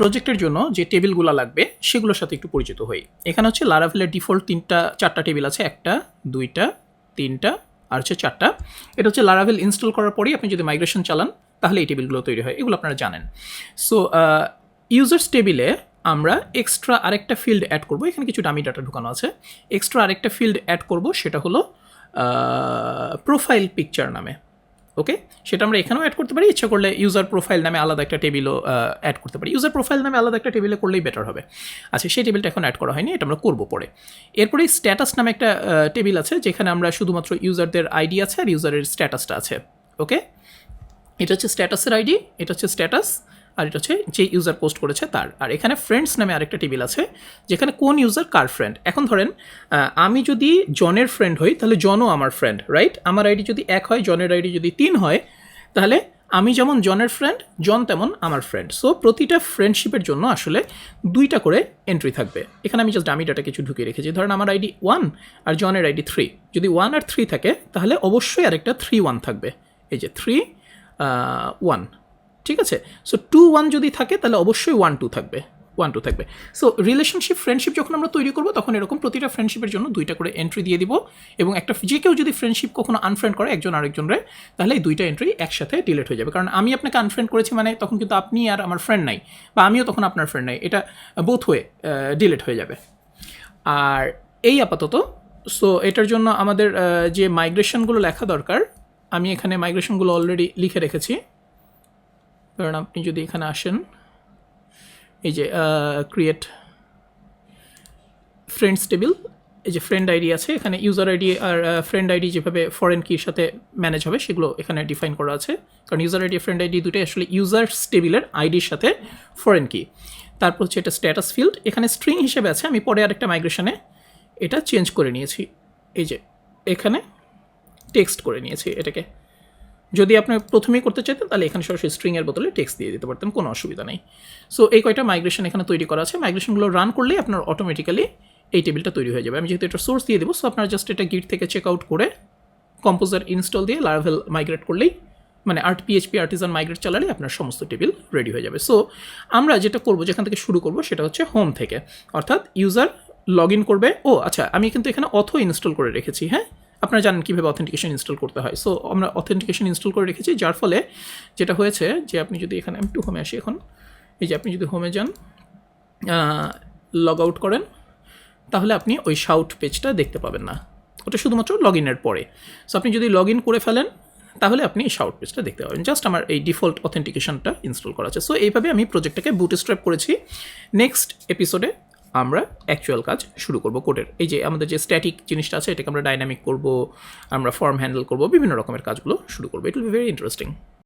প্রজেক্টের জন্য যে টেবিলগুলো লাগবে, সেগুলোর সাথে একটু পরিচিত হই। এখানে হচ্ছে লারাভেলের ডিফল্ট তিনটা, চারটা টেবিল আছে, একটা, দুইটা, তিনটা, আর হচ্ছে চারটা। এটা হচ্ছে লারাভেল ইনস্টল করার পরেই আপনি যদি মাইগ্রেশন চালান, তাহলে এই টেবিলগুলো তৈরি হয়। এগুলো আপনারা জানেন। সো ইউজার্স টেবিলে আমরা এক্সট্রা আরেকটা ফিল্ড অ্যাড করব। এখানে কিছু ডামি ডাটা ঢুকানো আছে। এক্সট্রা আরেকটা ফিল্ড অ্যাড করব, সেটা হলো প্রোফাইল পিকচার নামে। ওকে? সেটা আমরা এখানেও অ্যাড করতে পারি। ইচ্ছা করলে ইউজার প্রোফাইল নামে আলাদা একটা টেবিলও অ্যাড করতে পারি। ইউজার প্রোফাইল নামে আলাদা একটা টেবিলে করলেই বেটার হবে। আচ্ছা সেই টেবিলটা এখন অ্যাড করা হয়নি, এটা আমরা করব পরে। এরপরে স্ট্যাটাস নামে একটা টেবিল আছে, যেখানে আমরা শুধুমাত্র ইউজারদের আইডি আছে আর ইউজারের স্ট্যাটাসটা আছে। ওকে? এটা হচ্ছে স্ট্যাটাসের আইডি এটা হচ্ছে স্ট্যাটাস আর এটা হচ্ছে যে ইউজার পোস্ট করেছে তার। আর এখানে ফ্রেন্ডস নামে আরেকটা টেবিল আছে, যেখানে কোন ইউজার কার ফ্রেন্ড এখন ধরেন আমি যদি জনের ফ্রেন্ড হই, তাহলে জনও আমার ফ্রেন্ড রাইট আমার আইডি যদি এক হয়, জনের আইডি যদি তিন হয়, তাহলে আমি যেমন জনের ফ্রেন্ড জন তেমন আমার ফ্রেন্ড সো প্রতিটা ফ্রেন্ডশিপের জন্য আসলে দুইটা করে এন্ট্রি থাকবে। এখানে আমি জাস্ট ডামি ডাটা কিছু ঢুকিয়ে রেখেছি। ধরেন, আমার আইডি ওয়ান আর জনের আইডি থ্রি যদি ওয়ান আর থ্রি থাকে, তাহলে অবশ্যই আরেকটা থ্রি ওয়ান থাকবে। এই যে থ্রি ওয়ান ঠিক আছে? সো টু ওয়ান যদি থাকে, তাহলে অবশ্যই ওয়ান টু থাকবে। ওয়ান টু থাকবে। সো রিলেশনশিপ ফ্রেন্ডশিপ যখন আমরা তৈরি করব, তখন এরকম প্রতিটা ফ্রেন্ডশিপের জন্য দুইটা করে এন্ট্রি দিয়ে দিব এবং একটা যে কেউ যদি ফ্রেন্ডশিপ কখনো আনফ্রেন্ড করে, একজন আরেকজনরে তাহলে এই দুইটা এন্ট্রি একসাথে ডিলেট হয়ে যাবে। কারণ আমি আপনাকে আনফ্রেন্ড করেছি মানে তখন কিন্তু আপনি আর আমার ফ্রেন্ড নাই, বা আমিও তখন আপনার ফ্রেন্ড নাই। এটা বোথ হয়ে ডিলেট হয়ে যাবে। আর এই আপাতত সো এটার জন্য আমাদের যে মাইগ্রেশনগুলো লেখা দরকার, আমি এখানে মাইগ্রেশনগুলো অলরেডি লিখে রেখেছি। কারণ আপনি যদি এখানে আসেন, এই যে ক্রিয়েট ফ্রেন্ডস টেবিল এই যে ফ্রেন্ড আইডি আছে, এখানে ইউজার আইডি আর ফ্রেন্ড আইডি যেভাবে ফরেন কির সাথে ম্যানেজ হবে, সেগুলো এখানে ডিফাইন করা আছে। কারণ ইউজার আইডি ফ্রেন্ড আইডি দুটোই আসলে ইউজার্স টেবিলের আইডির সাথে ফরেন কি তারপর হচ্ছে এটা স্ট্যাটাস ফিল্ড এখানে স্ট্রিং হিসেবে আছে, আমি পরে আরেকটা মাইগ্রেশনে এটা চেঞ্জ করে নিয়েছি। এই যে, এখানে টেক্সট করে নিয়েছি এটাকে। যদি আপনি প্রথমেই করতে চাইতেন, তাহলে এখানে সরাসরি স্ট্রিংয়ের বদলে টেক্সট দিয়ে দিতে পারতেন, কোনো অসুবিধা নেই। সো এই কয়টা মাইগ্রেশন এখানে তৈরি করা আছে। মাইগ্রেশনগুলো রান করলেই আপনার অটোমেটিক্যালি এই টেবিলটা তৈরি হয়ে যাবে। আমি যেহেতু এটা সোর্স দিয়ে দেবো সো আপনার জাস্ট এটা গিট থেকে চেক আউট করে কম্পোজার ইনস্টল দিয়ে লারাভেল মাইগ্রেট করলেই মানে আর্ট পিএইচপি আর্টিজান মাইগ্রেট চালালে আপনার সমস্ত টেবিল রেডি হয়ে যাবে। সো আমরা যেটা করব, যেখান থেকে শুরু করব, সেটা হচ্ছে হোম থেকে। অর্থাৎ ইউজার লগ ইন করবে। ও আচ্ছা আমি কিন্তু এখানে অথো ইনস্টল করে রেখেছি হ্যাঁ? আপনারা জানেন কীভাবে অথেন্টিকেশন ইনস্টল করতে হয়। সো আমরা অথেন্টিকেশন ইনস্টল করে রেখেছি, যার ফলে যেটা হয়েছে যে আপনি যদি এখানে, আমি একটু হোমে আসি এখন। এই যে আপনি যদি হোমে যান লগ আউট করেন, তাহলে আপনি ওই শাউট পেজটা দেখতে পাবেন না। ওটা শুধুমাত্র লগ ইনের পরে। সো আপনি যদি লগ ইন করে ফেলেন, তাহলে আপনি এই শাউট পেজটা দেখতে পাবেন। জাস্ট আমার এই ডিফল্ট অথেন্টিকেশনটা ইনস্টল করা আছে। সো এইভাবে আমি প্রজেক্টটাকে বুট স্ট্র্যাপ করেছি। নেক্সট এপিসোডে আমরা অ্যাকচুয়াল কাজ শুরু করব কোডের এই যে আমাদের যে স্ট্যাটিক জিনিসটা আছে, এটাকে আমরা ডাইনামিক করব, আমরা ফর্ম হ্যান্ডেল করব, বিভিন্ন রকমের কাজগুলো শুরু করব। It will be very interesting